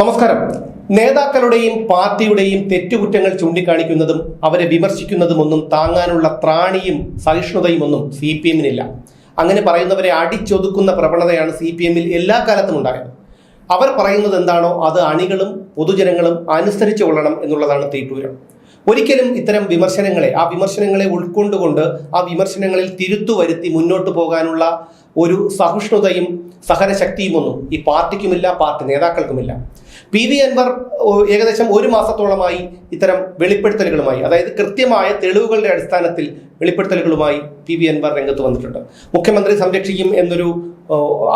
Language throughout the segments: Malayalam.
നമസ്കാരം. നേതാക്കളുടെയും പാർട്ടിയുടെയും തെറ്റുകുറ്റങ്ങൾ ചൂണ്ടിക്കാണിക്കുന്നതും അവരെ വിമർശിക്കുന്നതും ഒന്നും താങ്ങാനുള്ള ത്രാണിയും സഹിഷ്ണുതയും ഒന്നും സി പി എമ്മിനില്ല. അങ്ങനെ പറയുന്നവരെ അടിച്ചൊതുക്കുന്ന പ്രവണതയാണ് സി പി എമ്മിൽ എല്ലാ കാലത്തും ഉണ്ടായത്. അവർ പറയുന്നത് എന്താണോ അത് അണികളും പൊതുജനങ്ങളും അനുസരിച്ചു കൊള്ളണം എന്നുള്ളതാണ് തീട്ടൂരം. ഒരിക്കലും ഇത്തരം വിമർശനങ്ങളെ ആ വിമർശനങ്ങളെ ഉൾക്കൊണ്ടുകൊണ്ട് ആ വിമർശനങ്ങളിൽ തിരുത്തു വരുത്തി മുന്നോട്ട് പോകാനുള്ള ഒരു സഹിഷ്ണുതയും സഹനശക്തിയുമൊന്നും ഈ പാർട്ടിക്കുമില്ല പാർട്ടി നേതാക്കൾക്കുമില്ല. പി വി അൻവർ ഏകദേശം ഒരു മാസത്തോളമായി ഇത്തരം വെളിപ്പെടുത്തലുകളുമായി അതായത് കൃത്യമായ തെളിവുകളുടെ അടിസ്ഥാനത്തിൽ വെളിപ്പെടുത്തലുകളുമായി പി വി അൻവർ രംഗത്ത് വന്നിട്ടുണ്ട്. മുഖ്യമന്ത്രി സംരക്ഷിക്കും എന്നൊരു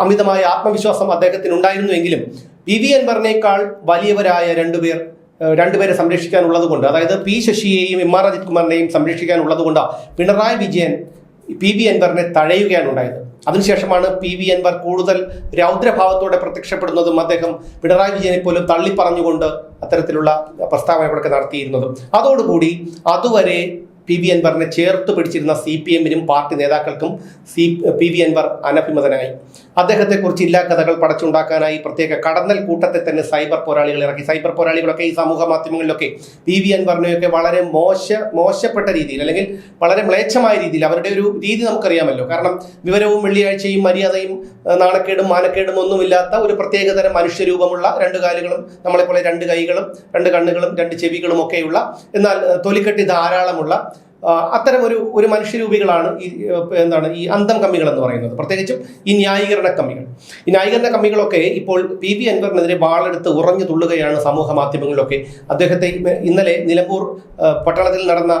അമിതമായ ആത്മവിശ്വാസം അദ്ദേഹത്തിന് ഉണ്ടായിരുന്നുവെങ്കിലും പി വി അൻവറിനേക്കാൾ വലിയവരായ രണ്ടുപേർ രണ്ടുപേരെ സംരക്ഷിക്കാനുള്ളത് കൊണ്ട് അതായത് പി ശശിയെയും എം ആർ അജിത് കുമാറിനെയും സംരക്ഷിക്കാനുള്ളത് കൊണ്ട് പിണറായി വിജയൻ പി വി അൻവറിനെ തഴയുകയാണ് ഉണ്ടായത് അതിനുശേഷമാണ് പി വി അൻവർ കൂടുതൽ രൗദ്രഭാവത്തോടെ പ്രത്യക്ഷപ്പെടുന്നതും അദ്ദേഹം പിണറായി വിജയനെ പോലും തള്ളിപ്പറഞ്ഞുകൊണ്ട് അത്തരത്തിലുള്ള പ്രസ്താവനകളൊക്കെ നടത്തിയിരുന്നതും. അതോടുകൂടി അതുവരെ പി വി അൻവറിനെ ചേർത്ത് പിടിച്ചിരുന്ന സി പി എമ്മിനും പാർട്ടി നേതാക്കൾക്കും സി പി വി അൻവർ അനഭിമതനായി. അദ്ദേഹത്തെക്കുറിച്ച് ഇല്ലാ കഥകൾ പടച്ചുണ്ടാക്കാനായി പ്രത്യേക കടന്നൽ കൂട്ടത്തെ തന്നെ സൈബർ പോരാളികൾ ഇറക്കി. സൈബർ പോരാളികളൊക്കെ ഈ സമൂഹ മാധ്യമങ്ങളിലൊക്കെ പി വി അൻവറിനെയൊക്കെ വളരെ മോശ മോശപ്പെട്ട രീതിയിൽ അല്ലെങ്കിൽ വളരെ മ്ലേച്ഛമായ രീതിയിൽ അവരുടെ ഒരു രീതി നമുക്കറിയാമല്ലോ. കാരണം വിവരവും വെള്ളിയാഴ്ചയും മര്യാദയും നാണക്കേടും മാനക്കേടും ഒന്നുമില്ലാത്ത ഒരു പ്രത്യേകതരം മനുഷ്യരൂപമുള്ള രണ്ട് കാലുകളും നമ്മളെപ്പോലെ രണ്ട് കൈകളും രണ്ട് കണ്ണുകളും രണ്ട് ചെവികളും ഒക്കെയുള്ള എന്നാൽ തൊലിക്കെട്ടി ധാരാളമുള്ള അത്തരം ഒരു ഒരു മനുഷ്യരൂപികളാണ് ഈ എന്താണ് ഈ അന്തം കമ്മികൾ എന്ന് പറയുന്നത്. പ്രത്യേകിച്ചും ഈ ന്യായീകരണ കമ്മികൾ. ഈ ന്യായീകരണ കമ്മികളൊക്കെ ഇപ്പോൾ പി വി അൻവറിനെതിരെ വാളെടുത്ത് ഉറഞ്ഞു തുള്ളുകയാണ് സമൂഹ മാധ്യമങ്ങളിലൊക്കെ. അദ്ദേഹത്തെ ഇന്നലെ നിലമ്പൂർ പട്ടണത്തിൽ നടന്ന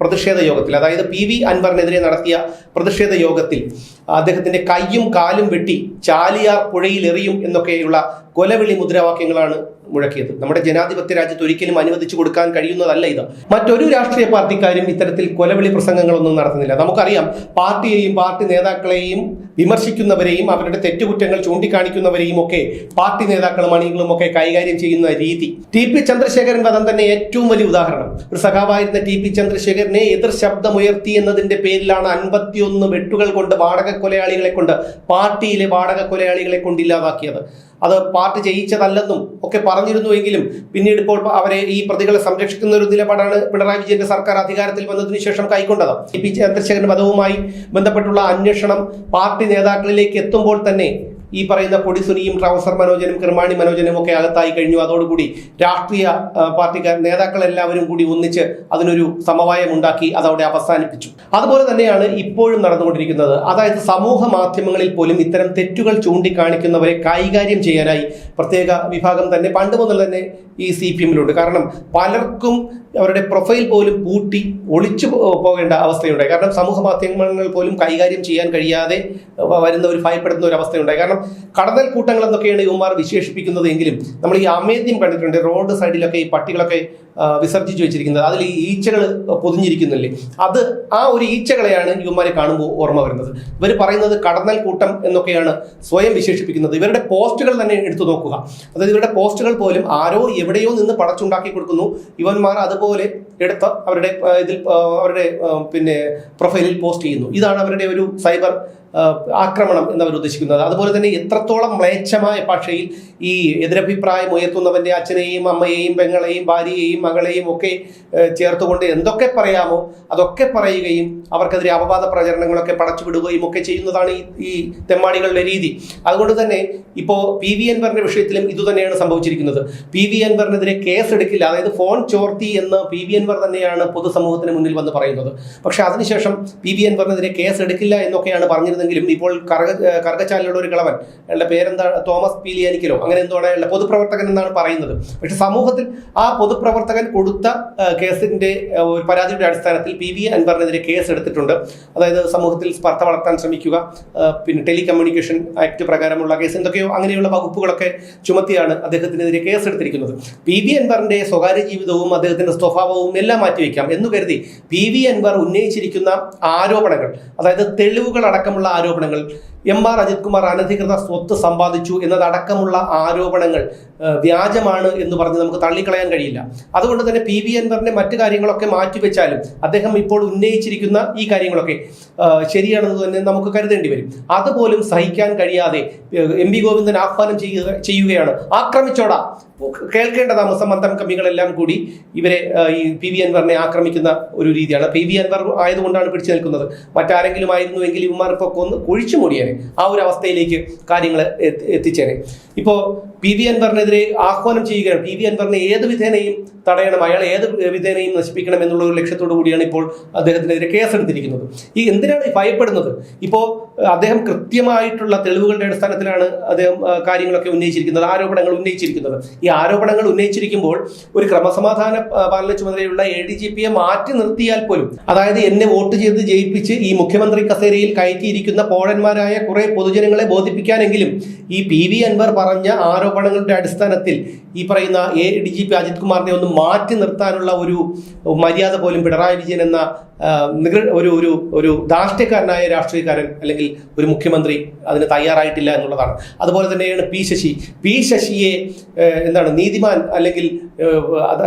പ്രതിഷേധ യോഗത്തിൽ അതായത് പി വി അൻവറിനെതിരെ നടത്തിയ പ്രതിഷേധ യോഗത്തിൽ അദ്ദേഹത്തിന്റെ കൈയും കാലും വെട്ടി ചാലിയാർ പുഴയിൽ എറിയും എന്നൊക്കെയുള്ള കൊലവിളി മുദ്രാവാക്യങ്ങളാണ് മുഴക്കിയത്. നമ്മുടെ ജനാധിപത്യ രാജ്യത്ത് ഒരിക്കലും അനുവദിച്ചു കൊടുക്കാൻ കഴിയുന്നതല്ല ഇത്. മറ്റൊരു രാഷ്ട്രീയ പാർട്ടിക്കാരും ഇത്തരത്തിൽ കൊലവിളി പ്രസംഗങ്ങളൊന്നും നടത്തുന്നില്ല. നമുക്കറിയാം പാർട്ടിയെയും പാർട്ടി നേതാക്കളെയും വിമർശിക്കുന്നവരെയും അവരുടെ തെറ്റുകുറ്റങ്ങൾ ചൂണ്ടിക്കാണിക്കുന്നവരെയും ഒക്കെ പാർട്ടി നേതാക്കളും അണികളും ഒക്കെ കൈകാര്യം ചെയ്യുന്ന രീതി. ടി പി ചന്ദ്രശേഖരൻ വധം തന്നെ ഏറ്റവും വലിയ ഉദാഹരണം. ഒരു സഖാവായിരുന്ന ടി പി ചന്ദ്രശേഖരനെ എതിർ ശബ്ദമുയർത്തി എന്നതിന്റെ പേരിലാണ് അൻപത്തിയൊന്ന് വെട്ടുകൾ കൊണ്ട് വാടക കൊലയാളികളെ കൊണ്ട് പാർട്ടിയിലെ വാടക കൊലയാളികളെ കൊണ്ട് ഇല്ലാതാക്കിയത്. അത് പാർട്ടി ജയിച്ചതല്ലെന്നും ഒക്കെ പറഞ്ഞിരുന്നുവെങ്കിലും പിന്നീട് ഇപ്പോൾ അവരെ ഈ പ്രതികളെ സംരക്ഷിക്കുന്ന ഒരു നിലപാടാണ് പിണറായി വിജയന്റെ സർക്കാർ അധികാരത്തിൽ വന്നതിന് ശേഷം കൈക്കൊണ്ടത്. പി ചന്ദ്രശേഖരൻ വധവുമായി ബന്ധപ്പെട്ടുള്ള അന്വേഷണം പാർട്ടി നേതാക്കളിലേക്ക് എത്തുമ്പോൾ തന്നെ ഈ പറയുന്ന കൊടിസുനിയും ട്രൗസർ മനോജനും കിർമാണി മനോജനും ഒക്കെ അകത്തായി കഴിഞ്ഞു. അതോടുകൂടി രാഷ്ട്രീയ പാർട്ടിക്കാർ നേതാക്കളെല്ലാവരും കൂടി ഒന്നിച്ച് അതിനൊരു സമവായം ഉണ്ടാക്കി അതവിടെ അവസാനിപ്പിച്ചു. അതുപോലെ തന്നെയാണ് ഇപ്പോഴും നടന്നുകൊണ്ടിരിക്കുന്നത്. അതായത് സമൂഹ മാധ്യമങ്ങളിൽ പോലും ഇത്തരം തെറ്റുകൾ ചൂണ്ടിക്കാണിക്കുന്നവരെ കൈകാര്യം ചെയ്യാനായി പ്രത്യേക വിഭാഗം തന്നെ പണ്ട് മുതൽ തന്നെ ഈ സി പി എമ്മിലുണ്ട്. കാരണം പലർക്കും അവരുടെ പ്രൊഫൈൽ പോലും പൂട്ടി ഒളിച്ചു പോകേണ്ട അവസ്ഥയുണ്ടായി. കാരണം സമൂഹ മാധ്യമങ്ങൾ പോലും കൈകാര്യം ചെയ്യാൻ കഴിയാതെ വരുന്ന ഒരു ഭയപ്പെടുന്ന ഒരു അവസ്ഥയുണ്ടായി. കാരണം കടന്നൽ കൂട്ടങ്ങൾ എന്നൊക്കെയാണ് യുവമാർ വിശേഷിപ്പിക്കുന്നത് എങ്കിലും നമ്മൾ ഈ അമേദ്യം കണ്ടിട്ടുണ്ട്. റോഡ് സൈഡിലൊക്കെ ഈ പട്ടികളൊക്കെ വിസർജിച്ചു വെച്ചിരിക്കുന്നത്. അതിൽ ഈ ഈച്ചകൾ പൊതിഞ്ഞിരിക്കുന്നില്ലേ? അത് ആ ഒരു ഈച്ചകളെയാണ് യുവമാരെ കാണുമ്പോൾ ഓർമ്മ വരുന്നത്. ഇവർ പറയുന്നത് കടന്നൽ കൂട്ടം എന്നൊക്കെയാണ് സ്വയം വിശേഷിപ്പിക്കുന്നത്. ഇവരുടെ പോസ്റ്റുകൾ തന്നെ എടുത്തു നോക്കുക. അതായത് ഇവരുടെ പോസ്റ്റുകൾ പോലും ആരോ എവിടെയോ നിന്ന് പടച്ചുണ്ടാക്കി കൊടുക്കുന്നു. ഇവന്മാർ അതുപോലെ എടുത്ത് അവരുടെ ഇതിൽ അവരുടെ പിന്നെ പ്രൊഫൈലിൽ പോസ്റ്റ് ചെയ്യുന്നു. ഇതാണ് അവരുടെ ഒരു സൈബർ ആക്രമണം എന്നവർ ഉദ്ദേശിക്കുന്നത്. അതുപോലെ തന്നെ എത്രത്തോളം മ്ലേച്ഛമായ ഭാഷയിൽ ഈ എതിരഭിപ്രായം ഉയർത്തുന്നവന്റെ അച്ഛനെയും അമ്മയെയും പെങ്ങളെയും ഭാര്യയെയും മകളെയും ഒക്കെ ചേർത്തുകൊണ്ട് എന്തൊക്കെ പറയാമോ അതൊക്കെ പറയുകയും അവർക്കെതിരെ അപവാദ പ്രചരണങ്ങളൊക്കെ പടച്ചുവിടുകയും ഒക്കെ ചെയ്യുന്നതാണ് ഈ ഈ തെമ്മാടികളുടെ രീതി. അതുകൊണ്ട് തന്നെ ഇപ്പോൾ പി വി എൻവറിന്റെ വിഷയത്തിലും ഇതുതന്നെയാണ് സംഭവിച്ചിരിക്കുന്നത്. പി വി അൻവറിനെതിരെ കേസ് എടുക്കില്ല അതായത് ഫോൺ ചോർത്തി എന്ന് പി വി അൻവർ തന്നെയാണ് പൊതുസമൂഹത്തിന് മുന്നിൽ വന്ന് പറയുന്നത്. പക്ഷേ അതിനുശേഷം പി വി അൻവറിനെതിരെ കേസ് എടുക്കില്ല എന്നൊക്കെയാണ് പറഞ്ഞിരുന്നെങ്കിലും ഇപ്പോൾ കറക ഏഹ് കറുകച്ചാലിലുള്ള ഒരു കിളവൻ അയാളുടെ പേരെന്താ? തോമസ് പീലിയാനിക്കലോ. അങ്ങനെ എന്തോ അയാളുടെ പൊതുപ്രവർത്തകൻ എന്നാണ് പറയുന്നത്. പക്ഷെ സമൂഹത്തിൽ ആ പൊതുപ്രവർത്തകൻ കൊടുത്ത കേസിന്റെ ഒരു പരാതിയുടെ അടിസ്ഥാനത്തിൽ പി വി അൻവറിനെതിരെ കേസ് എടുത്തിട്ടുണ്ട്. അതായത് സമൂഹത്തിൽ സ്പർദ്ധ വളർത്താൻ ശ്രമിക്കുക പിന്നെ ടെലികമ്മ്യൂണിക്കേഷൻ ആക്ട് പ്രകാരമുള്ള കേസ് എന്തൊക്കെയോ അങ്ങനെയുള്ള വകുപ്പുകളൊക്കെ ചുമത്തിയാണ് അദ്ദേഹത്തിനെതിരെ കേസ് എടുത്തിരിക്കുന്നത്. പി വി അൻവറിന്റെ സ്വകാര്യ ജീവിതവും അദ്ദേഹത്തിന്റെ സ്വഭാവവും എല്ലാം മാറ്റിവെക്കാം എന്ന് കരുതി പി വി അൻവർ ഉന്നയിച്ചിരിക്കുന്ന ആരോപണങ്ങൾ അതായത് തെളിവുകൾ അടക്കമുള്ള ആരോപണങ്ങൾ എം ആർ അജിത് കുമാർ അനധികൃത സ്വത്ത് സമ്പാദിച്ചു എന്നതടക്കമുള്ള ആരോപണങ്ങൾ വ്യാജമാണ് എന്ന് പറഞ്ഞ് നമുക്ക് തള്ളിക്കളയാൻ കഴിയില്ല. അതുകൊണ്ട് തന്നെ പി വി അൻവറിന്റെ മറ്റു കാര്യങ്ങളൊക്കെ മാറ്റിവെച്ചാലും അദ്ദേഹം ഇപ്പോൾ ഉന്നയിച്ചിരിക്കുന്ന ഈ കാര്യങ്ങളൊക്കെ ശരിയാണെന്ന് തന്നെ നമുക്ക് കരുതേണ്ടി വരും. അതുപോലും സഹിക്കാൻ കഴിയാതെ എം വി ഗോവിന്ദൻ ആഹ്വാനം ചെയ്യുക ചെയ്യുകയാണ്. ആക്രമിച്ചോടാ. കേൾക്കേണ്ട താമസം കമ്മികളെല്ലാം കൂടി ഇവരെ ഈ പി വി അൻവറിനെ ആക്രമിക്കുന്ന ഒരു രീതിയാണ്. പി വി അൻവർ ആയതുകൊണ്ടാണ് പിടിച്ചു നിൽക്കുന്നത്. മറ്റാരെങ്കിലും ആയിരുന്നുവെങ്കിൽ ഇവന്മാർ ഇപ്പോൾ കൊന്ന് കുഴിച്ചു മൂടിയേനെ. ആ ഒരു അവസ്ഥയിലേക്ക് കാര്യങ്ങൾ എത്തി- എത്തിച്ചേനെ ഇപ്പോൾ പി വി അൻവറിനെതിരെ ആഹ്വാനം ചെയ്യുകയാണ്. പി വി അൻവറിനെ ഏത് വിധേനയും തടയണം അയാൾ ഏത് വിധേനയും നശിപ്പിക്കണം എന്നുള്ള ഒരു ലക്ഷ്യത്തോടു കൂടിയാണ് ഇപ്പോൾ അദ്ദേഹത്തിനെതിരെ കേസെടുത്തിരിക്കുന്നത്. ഈ എന്തിനാണ് ഭയപ്പെടുന്നത്? ഇപ്പോൾ അദ്ദേഹം കൃത്യമായിട്ടുള്ള തെളിവുകളുടെ അടിസ്ഥാനത്തിലാണ് അദ്ദേഹം കാര്യങ്ങളൊക്കെ ഉന്നയിച്ചിരിക്കുന്നത് ആരോപണങ്ങൾ ഉന്നയിച്ചിരിക്കുന്നത്. ഈ ആരോപണങ്ങൾ ഉന്നയിച്ചിരിക്കുമ്പോൾ ഒരു ക്രമസമാധാന പാലന ചുമതലയുള്ള എ ഡി ജി പിയെ മാറ്റി നിർത്തിയാൽ പോലും അതായത് എന്നെ വോട്ട് ചെയ്ത് ജയിപ്പിച്ച് ഈ മുഖ്യമന്ത്രി കസേരയിൽ കയറ്റിയിരിക്കുന്ന പോഴന്മാരായ കുറെ പൊതുജനങ്ങളെ ബോധിപ്പിക്കാനെങ്കിലും ഈ പി വി അൻവർ പറഞ്ഞ ആരോപണങ്ങളുടെ അടിസ്ഥാനത്തിൽ ഈ പറയുന്ന A D G P Ajith കുമാറിനെ ഒന്ന് മാറ്റി നിർത്താനുള്ള ഒരു മര്യാദ പോലും പിണറായി വിജയൻ എന്ന ആ, ഒരു ഒരു ഒരു ധാർഷ്ട്യക്കാരനായ രാഷ്ട്രീയക്കാരൻ അല്ലെങ്കിൽ ഒരു മുഖ്യമന്ത്രി അതിന് തയ്യാറായിട്ടില്ല എന്നുള്ളതാണ്. അതുപോലെ തന്നെയാണ് പി ശശി. പി ശശിയെ എന്താണ് നീതിമാൻ അല്ലെങ്കിൽ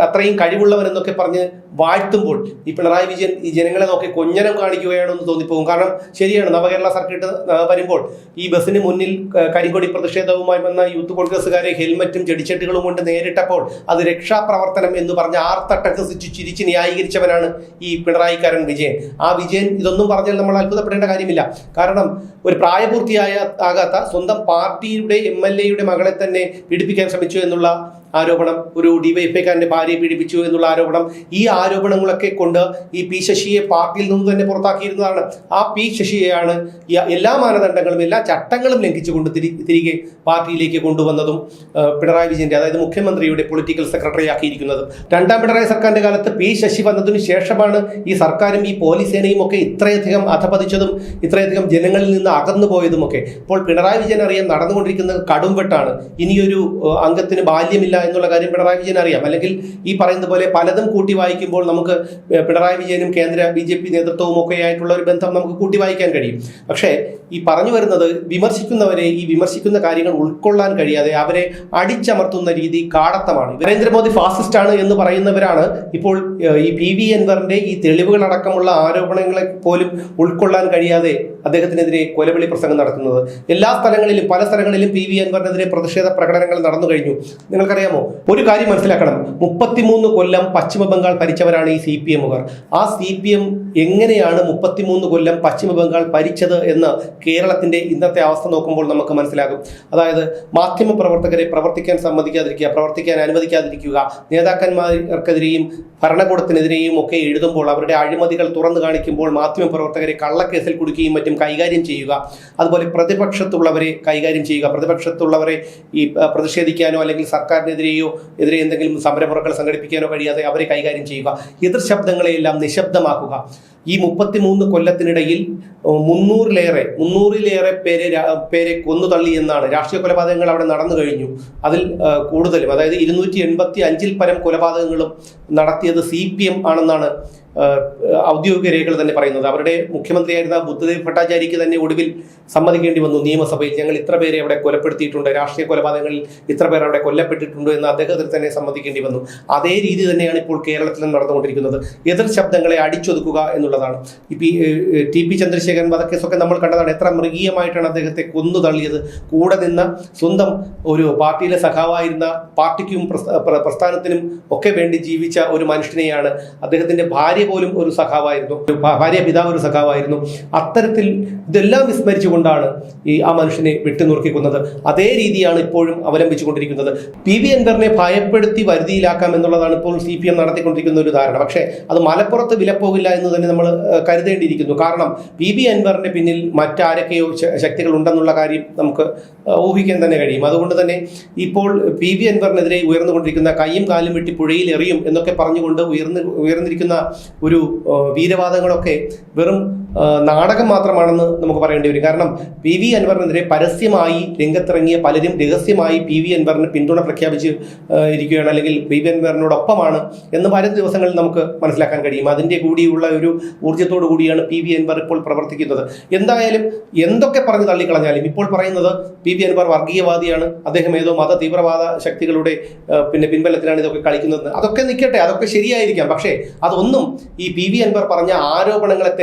അത്രയും കഴിവുള്ളവൻ എന്നൊക്കെ പറഞ്ഞ് വാഴ്ത്തുമ്പോൾ ഈ പിണറായി വിജയൻ ഈ ജനങ്ങളെ നോക്കി കൊഞ്ഞനം കാണിക്കുകയാണെന്ന് തോന്നിപ്പോകും. കാരണം ശരിയാണ് നവകേരള സർക്കിട്ട് വരുമ്പോൾ ഈ ബസ്സിന് മുന്നിൽ കരിങ്കൊടി പ്രതിഷേധവുമായി വന്ന യൂത്ത് കോൺഗ്രസ്സുകാരെ ഹെൽമറ്റും ചെടിച്ചട്ടികളും കൊണ്ട് നേരിട്ടപ്പോൾ അത് രക്ഷാപ്രവർത്തനം എന്ന് പറഞ്ഞ് ആർത്തട്ടക്ക് ചിരിച്ച് ന്യായീകരിച്ചവനാണ് ഈ പിണറായിക്കാരൻ വിജയൻ. ആ വിജയൻ ഇതൊന്നും പറഞ്ഞാൽ നമ്മൾ അത്ഭുതപ്പെടേണ്ട കാര്യമില്ല. കാരണം ഒരു പ്രായപൂർത്തിയായ ആകാത്ത സ്വന്തം പാർട്ടിയുടെ എം എൽ എയുടെ മകളെ തന്നെ പീഡിപ്പിക്കാൻ ശ്രമിച്ചു എന്നുള്ള ആരോപണം ഒരു ഡിവൈഎഫ്ഐക്കാരന്റെ ഭാര്യയെ പീഡിപ്പിച്ചു എന്നുള്ള ആരോപണം ഈ ആരോപണങ്ങളൊക്കെ കൊണ്ട് ഈ പി ശശിയെ പാർട്ടിയിൽ നിന്ന് തന്നെ പുറത്താക്കിയിരുന്നതാണ്. ആ പി ശശിയെയാണ് എല്ലാ മാനദണ്ഡങ്ങളും എല്ലാ ചട്ടങ്ങളും ലംഘിച്ചുകൊണ്ട് തിരി തിരികെ പാർട്ടിയിലേക്ക് കൊണ്ടുവന്നതും പിണറായി വിജയന്റെ അതായത് മുഖ്യമന്ത്രിയുടെ പൊളിറ്റിക്കൽ സെക്രട്ടറി ആക്കിയിരിക്കുന്നത് രണ്ടാം പിണറായി സർക്കാരിന്റെ കാലത്ത് പി ശശി വന്നതിന് ശേഷമാണ് ഈ സർക്കാരും ഈ പോലീസ് സേനയും ഒക്കെ ഇത്രയധികം അധപതിച്ചതും ഇത്രയധികം ജനങ്ങളിൽ നിന്ന് അകന്നു പോയതുമൊക്കെ. ഇപ്പോൾ പിണറായി വിജയൻ അറിയാൻ നടന്നുകൊണ്ടിരിക്കുന്നത് കടുംവെട്ടാണ്. ഇനിയൊരു അംഗത്തിന് ബാല്യമില്ല എന്നുള്ള കാര്യം പിണറായി വിജയൻ അറിയാം. അല്ലെങ്കിൽ ഈ പറയുന്ന പോലെ പലതും കൂട്ടി വായിക്കുമ്പോൾ നമുക്ക് പിണറായി വിജയനും കേന്ദ്ര ബി ജെ പി നേതൃത്വവും ഒക്കെ ആയിട്ടുള്ള ഒരു ബന്ധം നമുക്ക് കൂട്ടി വായിക്കാൻ കഴിയും. പക്ഷേ ഈ പറഞ്ഞു വരുന്നത് വിമർശിക്കുന്നവരെ ഈ വിമർശിക്കുന്ന കാര്യങ്ങൾ ഉൾക്കൊള്ളാൻ കഴിയാതെ അവരെ അടിച്ചമർത്തുന്ന രീതി കാടത്തമാണ് നരേന്ദ്രമോദി ഫാസിസ്റ്റ് ആണ് എന്ന് പറയുന്നവരാണ് ഇപ്പോൾ ഈ പി വി അൻവറിന്റെ ഈ തെളിവുകളടക്കമുള്ള ആരോപണങ്ങളെ പോലും ഉൾക്കൊള്ളാൻ കഴിയാതെ അദ്ദേഹത്തിനെതിരെ കൊലവിളി പ്രസംഗം നടത്തുന്നത്. എല്ലാ സ്ഥലങ്ങളിലും പല സ്ഥലങ്ങളിലും പി വി അൻവറിനെതിരെ പ്രതിഷേധ പ്രകടനങ്ങൾ നടന്നു കഴിഞ്ഞു. നിങ്ങൾക്കറിയാമോ? ഒരു കാര്യം മനസ്സിലാക്കണം. മുപ്പത്തിമൂന്ന് കൊല്ലം പശ്ചിമ ബംഗാൾ ഭരിച്ചവരാണ് ഈ സി പി എമ്മുകാർ. ആ സി പി എം എങ്ങനെയാണ് മുപ്പത്തിമൂന്ന് കൊല്ലം പശ്ചിമ ബംഗാൾ ഭരിച്ചത് എന്ന് കേരളത്തിന്റെ ഇന്നത്തെ അവസ്ഥ നോക്കുമ്പോൾ നമുക്ക് മനസ്സിലാകും. അതായത് മാധ്യമ പ്രവർത്തകരെ പ്രവർത്തിക്കാൻ സമ്മതിക്കാതിരിക്കുക പ്രവർത്തിക്കാൻ അനുവദിക്കാതിരിക്കുക നേതാക്കന്മാർക്കെതിരെയും ഭരണകൂടത്തിനെതിരെയും ഒക്കെ എഴുതുമ്പോൾ അവരുടെ അഴിമതികൾ തുറന്നു കാണിക്കുമ്പോൾ മാധ്യമ പ്രവർത്തകരെ കള്ളക്കേസിൽ കുടുക്കുകയും മറ്റും കൈകാര്യം ചെയ്യുക. അതുപോലെ പ്രതിപക്ഷത്തുള്ളവരെ കൈകാര്യം ചെയ്യുക. പ്രതിപക്ഷത്തുള്ളവരെ ഈ പ്രതിഷേധിക്കാനോ അല്ലെങ്കിൽ സർക്കാരിനെതിരെയോ എതിരെ എന്തെങ്കിലും സമരമുറകൾ സംഘടിപ്പിക്കാനോ കഴിയാതെ അവരെ കൈകാര്യം ചെയ്യുക. എതിർ ശബ്ദങ്ങളെയെല്ലാം നിശബ്ദമാക്കുക. ഈ മുപ്പത്തിമൂന്ന് കൊല്ലത്തിനിടയിൽ മുന്നൂറിലേറെ മുന്നൂറിലേറെ പേരെ പേരെ കൊന്നു തള്ളി എന്നാണ്. രാഷ്ട്രീയ കൊലപാതകങ്ങൾ അവിടെ നടന്നു കഴിഞ്ഞു. അതിൽ കൂടുതലും അതായത് ഇരുന്നൂറ്റി എൺപത്തി അഞ്ചിൽ പരം കൊലപാതകങ്ങളും നടത്തിയത് സി പി എം ആണെന്നാണ് ഔദ്യോഗിക രേഖകൾ തന്നെ പറയുന്നത്. അവരുടെ മുഖ്യമന്ത്രിയായിരുന്ന ബുദ്ധദേവ് ഭട്ടാചാര്യക്ക് തന്നെ ഒടുവിൽ സമ്മതിക്കേണ്ടി വന്നു നിയമസഭയിൽ. ഞങ്ങൾ ഇത്ര പേരെ അവിടെ കൊലപ്പെടുത്തിയിട്ടുണ്ട്. രാഷ്ട്രീയ കൊലപാതകങ്ങളിൽ ഇത്ര പേർ അവിടെ കൊല്ലപ്പെട്ടിട്ടുണ്ട് എന്ന് അദ്ദേഹത്തിന് തന്നെ സമ്മതിക്കേണ്ടി വന്നു. അതേ രീതി തന്നെയാണ് ഇപ്പോൾ കേരളത്തിൽ നടന്നുകൊണ്ടിരിക്കുന്നത്. എതിർ ശബ്ദങ്ങളെ അടിച്ചൊതുക്കുക എന്നുള്ളതാണ്. ഇപ്പം ടി പി ചന്ദ്രശേഖരൻ വധക്കേസൊക്കെ നമ്മൾ കണ്ടതാണ്. എത്ര മൃഗീയമായിട്ടാണ് അദ്ദേഹത്തെ കൊന്നു തള്ളിയത്. കൂടെ നിന്ന സ്വന്തം ഒരു പാർട്ടിയിലെ സഖാവായിരുന്ന പാർട്ടിക്കും പ്രസ്ഥ- പ്രസ്ഥാനത്തിനും ഒക്കെ വേണ്ടി ജീവിച്ച ഒരു മനുഷ്യനെയാണ് അദ്ദേഹത്തിന്റെ ഭാര്യ പോലും ഒരു സഖാവായിരുന്നു. ഭാര്യ പിതാവ് ഒരു സഖാവായിരുന്നു. അത്തരത്തിൽ ഇതെല്ലാം വിസ്മരിച്ചുകൊണ്ടാണ് ഈ ആ മനുഷ്യനെ വെട്ടിനുറുക്കിക്കുന്നത് അതേ രീതിയാണ് ഇപ്പോഴും അവലംബിച്ചുകൊണ്ടിരിക്കുന്നത്. പി വി അൻവറിനെ ഭയപ്പെടുത്തി വരുതിയിലാക്കാം എന്നുള്ളതാണ് ഇപ്പോൾ സി പി എം നടത്തിക്കൊണ്ടിരിക്കുന്ന ഒരു ധാരണ. പക്ഷേ അത് മലപ്പുറത്ത് വിലപ്പോകില്ല എന്ന് തന്നെ നമ്മൾ കരുതേണ്ടിയിരിക്കുന്നു. കാരണം പി. ബി. അൻവറിന്റെ പിന്നിൽ മറ്റാരൊക്കെയോ ശക്തികൾ ഉണ്ടെന്നുള്ള കാര്യം നമുക്ക് ഊഹിക്കാൻ തന്നെ കഴിയും. അതുകൊണ്ട് തന്നെ ഇപ്പോൾ പി. ബി. അൻവറിനെതിരെ ഉയർന്നുകൊണ്ടിരിക്കുന്ന കൈയും കാലും വെട്ടി പുഴയിൽ എറിയും എന്നൊക്കെ പറഞ്ഞുകൊണ്ട് ഉയർന്ന് ഉയർന്നിരിക്കുന്ന ഒരു വീരവാദങ്ങളൊക്കെ വെറും നാടകം മാത്രമാണെന്ന് നമുക്ക് പറയേണ്ടി വരും. കാരണം പി വി അൻവറിനെതിരെ പരസ്യമായി രംഗത്തിറങ്ങിയ പലരും രഹസ്യമായി പി വി അൻവറിന് പിന്തുണ പ്രഖ്യാപിച്ച് ഇരിക്കുകയാണ്. അല്ലെങ്കിൽ പി വി അൻവറിനോടൊപ്പമാണ് എന്ന് വരും ദിവസങ്ങളിൽ നമുക്ക് മനസ്സിലാക്കാൻ കഴിയും. അതിന്റെ കൂടിയുള്ള ഒരു ഊർജത്തോടു കൂടിയാണ് പി വി അൻവർ ഇപ്പോൾ പ്രവർത്തിക്കുന്നത്. എന്തായാലും എന്തൊക്കെ പറഞ്ഞ് തള്ളിക്കളഞ്ഞാലും ഇപ്പോൾ പറയുന്നത് പി വി അൻവർ വർഗീയവാദിയാണ്. അദ്ദേഹം ഏതോ മത തീവ്രവാദ ശക്തികളുടെ പിന്നെ പിൻബലത്തിലാണ് ഇതൊക്കെ കളിക്കുന്നത്. അതൊക്കെ നിൽക്കട്ടെ. അതൊക്കെ ശരിയായിരിക്കാം. പക്ഷേ അതൊന്നും ഈ പി വി അൻവർ പറഞ്ഞ ആരോപണങ്ങളെ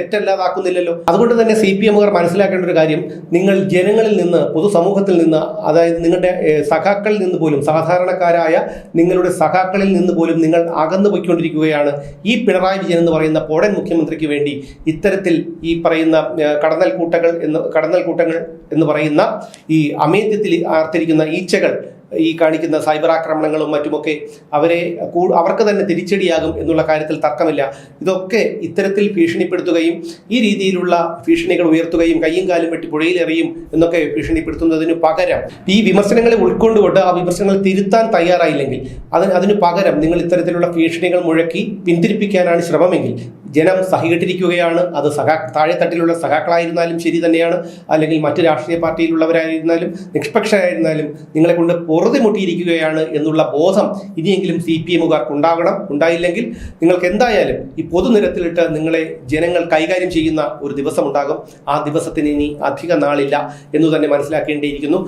തെറ്റല്ലാതാക്കുന്നില്ലല്ലോ അതുകൊണ്ട് തന്നെ സി പി എമ്മുകാർ മനസ്സിലാക്കേണ്ട ഒരു കാര്യം നിങ്ങൾ ജനങ്ങളിൽ നിന്ന് പൊതുസമൂഹത്തിൽ നിന്ന് അതായത് നിങ്ങളുടെ സഖാക്കളിൽ നിന്ന് പോലും സാധാരണക്കാരായ നിങ്ങളുടെ സഖാക്കളിൽ നിന്ന് പോലും നിങ്ങൾ അകന്നു പോയിക്കൊണ്ടിരിക്കുകയാണ്. ഈ പിണറായി വിജയൻ എന്ന് പറയുന്ന പോടൻ മുഖ്യമന്ത്രിക്ക് വേണ്ടി ഇത്തരത്തിൽ ഈ പറയുന്ന കടന്നൽ കൂട്ടകൾ എന്ന് കടന്നൽ കൂട്ടങ്ങൾ എന്ന് പറയുന്ന ഈ അമേദ്യത്തിൽ ആർത്തിരിക്കുന്ന ഈച്ചകൾ ഈ കാണിക്കുന്ന സൈബർ ആക്രമണങ്ങളും മറ്റുമൊക്കെ അവരെ അവർക്ക് തന്നെ തിരിച്ചടിയാകും എന്നുള്ള കാര്യത്തിൽ തർക്കമില്ല. ഇതൊക്കെ ഇത്തരത്തിൽ ഭീഷണിപ്പെടുത്തുകയും ഈ രീതിയിലുള്ള ഭീഷണികൾ ഉയർത്തുകയും കയ്യും കാലും വെട്ടി പുഴയിലെറിയും എന്നൊക്കെ ഭീഷണിപ്പെടുത്തുന്നതിന് പകരം ഈ വിമർശനങ്ങളെ ഉൾക്കൊണ്ടുകൊണ്ട് ആ വിമർശനങ്ങൾ തിരുത്താൻ തയ്യാറായില്ലെങ്കിൽ അതിന് അതിന് പകരം നിങ്ങൾ ഇത്തരത്തിലുള്ള ഭീഷണികൾ മുഴക്കി പിന്തിരിപ്പിക്കാനാണ് ശ്രമമെങ്കിൽ ജനം സഹികെട്ടിരിക്കുകയാണ്. അത് സഹാ താഴെത്തട്ടിലുള്ള സഹാക്കളായിരുന്നാലും ശരി തന്നെയാണ്. അല്ലെങ്കിൽ മറ്റ് രാഷ്ട്രീയ പാർട്ടിയിലുള്ളവരായിരുന്നാലും നിഷ്പക്ഷരായിരുന്നാലും നിങ്ങളെ കൊണ്ട് പൊറുതി മുട്ടിയിരിക്കുകയാണ് എന്നുള്ള ബോധം ഇനിയെങ്കിലും സി പി എമ്മുകാർക്ക് ഉണ്ടാകണം. ഉണ്ടായില്ലെങ്കിൽ നിങ്ങൾക്ക് എന്തായാലും ഈ പൊതുനിരത്തിലിട്ട് നിങ്ങളെ ജനങ്ങൾ കൈകാര്യം ചെയ്യുന്ന ഒരു ദിവസം ഉണ്ടാകും ആ ദിവസത്തിന് ഇനി അധിക നാളില്ല എന്ന് തന്നെ മനസ്സിലാക്കേണ്ടിയിരിക്കുന്നു.